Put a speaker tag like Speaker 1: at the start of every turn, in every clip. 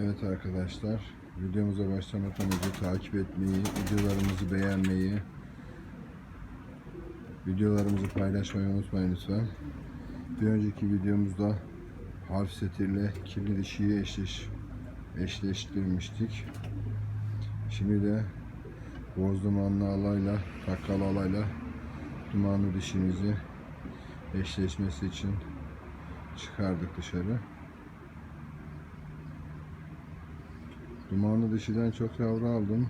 Speaker 1: Evet arkadaşlar, videomuza başlamadan önce takip etmeyi, videolarımızı beğenmeyi, videolarımızı paylaşmayı unutmayın lütfen. Bir önceki videomuzda harf setiyle kirli dişiyi eşleş, eşleştirmiştik. Şimdi de boz dumanlı alayla, takkalı alayla dumanlı dişimizi eşleşmesi için çıkardık dışarı. Dumanlı dişiden çok yavru aldım.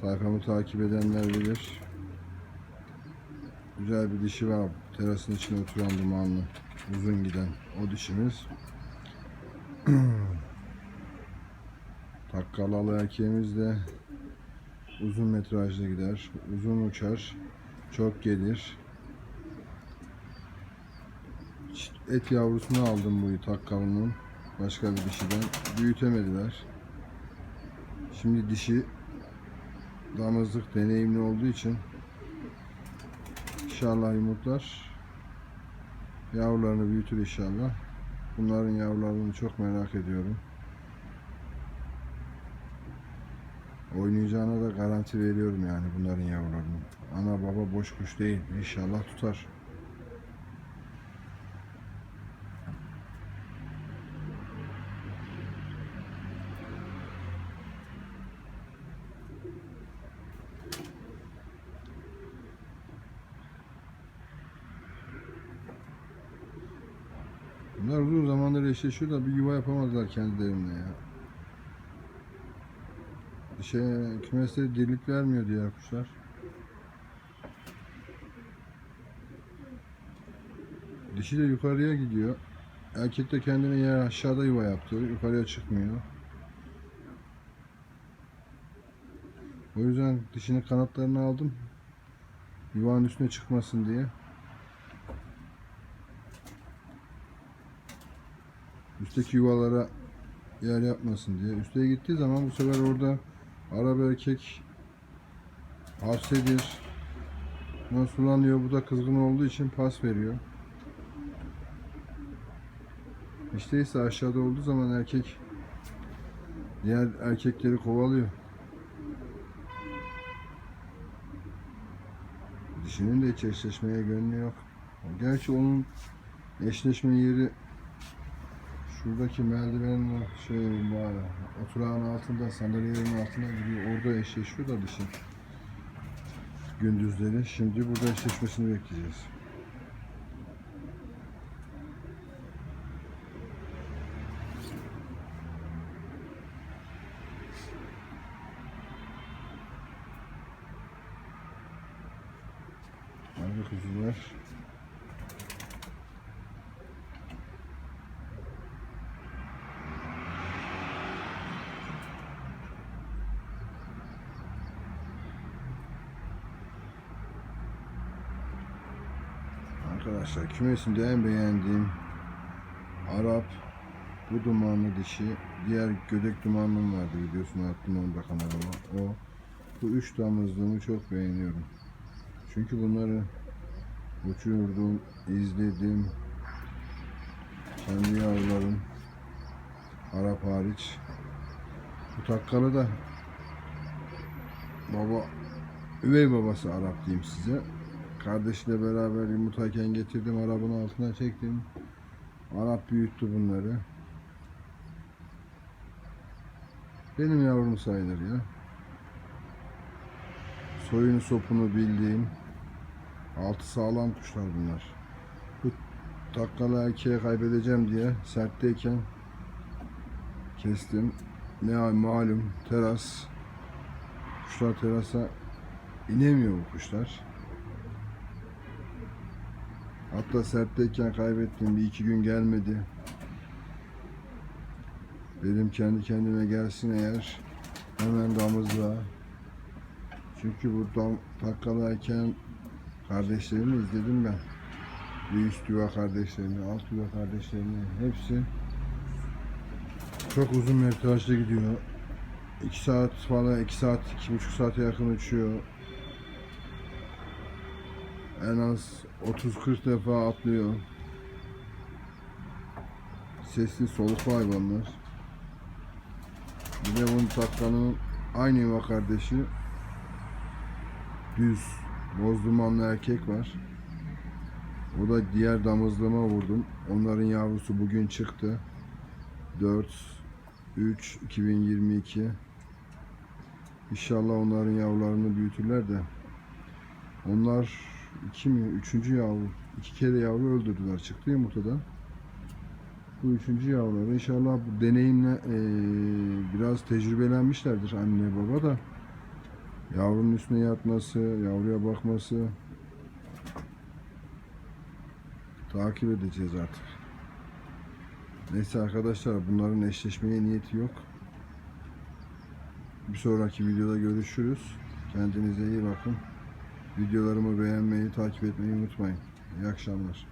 Speaker 1: Sayfamı takip edenler bilir. Güzel bir dişi var. Terasın içine oturan dumanlı. Uzun giden o dişimiz. Takkalalı erkeğimiz de uzun metrajlı gider. Uzun uçar. Çok gelir. Et yavrusunu aldım bu takkalının. Başka bir dişiden. Büyütemediler. Şimdi dişi damızlık deneyimli olduğu için inşallah yumurtlar yavrularını büyütür inşallah. Bunların yavrularını çok merak ediyorum. Oynayacağına da garanti veriyorum yani bunların yavrularını. Ana baba boş kuş değil. İnşallah tutar. Bunlar uzun zamandır eşleşiyor da bir yuva yapamadılar kendilerine ya. Şey, kümeste dirlik vermiyor diğer kuşlar. Dişi de yukarıya gidiyor. Erkek de kendine yer aşağıda yuva yaptı. Yukarıya çıkmıyor. O yüzden dişinin kanatlarını aldım. Yuvanın üstüne çıkmasın diye. Üstteki yuvalara yer yapmasın diye. Üste gittiği zaman bu sefer orada Arap erkek hapsedir. Buna sulanıyor. Bu da kızgın olduğu için pas veriyor. İşte ise aşağıda olduğu zaman erkek diğer erkekleri kovalıyor. Dişinin de hiç eşleşmeye gönlü yok. Gerçi onun eşleşme yeri Şuradaki merdivenin şey var. Oturağın altında, sandalyelerin altına gidiyor. Orada eşleşiyor da dişi. Gündüzleri. Şimdi burada eşleşmesini bekleyeceğiz. Hadi kuzular. Arkadaşlar. Kümesimde en beğendiğim Arap bu dumanlı dişi diğer gödek dumanlım vardı videosunu attım onu da kanalıma o bu üç damızlığımı çok beğeniyorum. Çünkü bunları uçurdum izledim. Kendi yavrularım Arap hariç. Bu takkalı da baba üvey babası Arap diyeyim size Kardeşiyle beraber yumurtayken getirdim arabanın altına çektim. Arap büyüttü bunları. Benim yavrum sayılır ya. Soyunu sopunu bildiğim altı sağlam kuşlar bunlar. Bu takkalı erkeğe kaybedeceğim diye sertteyken kestim. Ne malum teras kuşlar terasa inemiyor bu kuşlar. Hatta sertteyken kaybettim. Bir iki gün gelmedi. Dedim kendi kendime gelsin eğer hemen damızla. Çünkü bu dam, takkalayken kardeşlerimi izledim ben. Bir üst yuva kardeşlerini, alt yuva kardeşlerini hepsi çok uzun metrajlı gidiyor. 2 saat falan, 2 saat, 2,5 saate yakın uçuyor. En az 30-40 defa atlıyor. Sesli soluklu hayvanlar. Bir de bunun takkanın aynı yuva kardeşi düz boz dumanlı erkek var. O da diğer damızlığıma vurdum. Onların yavrusu bugün çıktı. 4 3 2022 İnşallah onların yavrularını büyütürler de onlar iki mi üçüncü yavru iki kere yavru öldürdüler çıktı yumurtadan. Bu üçüncü yavruları inşallah bu deneyimle eee, biraz tecrübelenmişlerdir anne baba da yavrunun üstüne yatması, yavruya bakması takip edeceğiz artık. Neyse arkadaşlar bunların eşleşmeye niyeti yok. Bir sonraki videoda görüşürüz. Kendinize iyi bakın. Videolarımı beğenmeyi, takip etmeyi unutmayın. İyi akşamlar.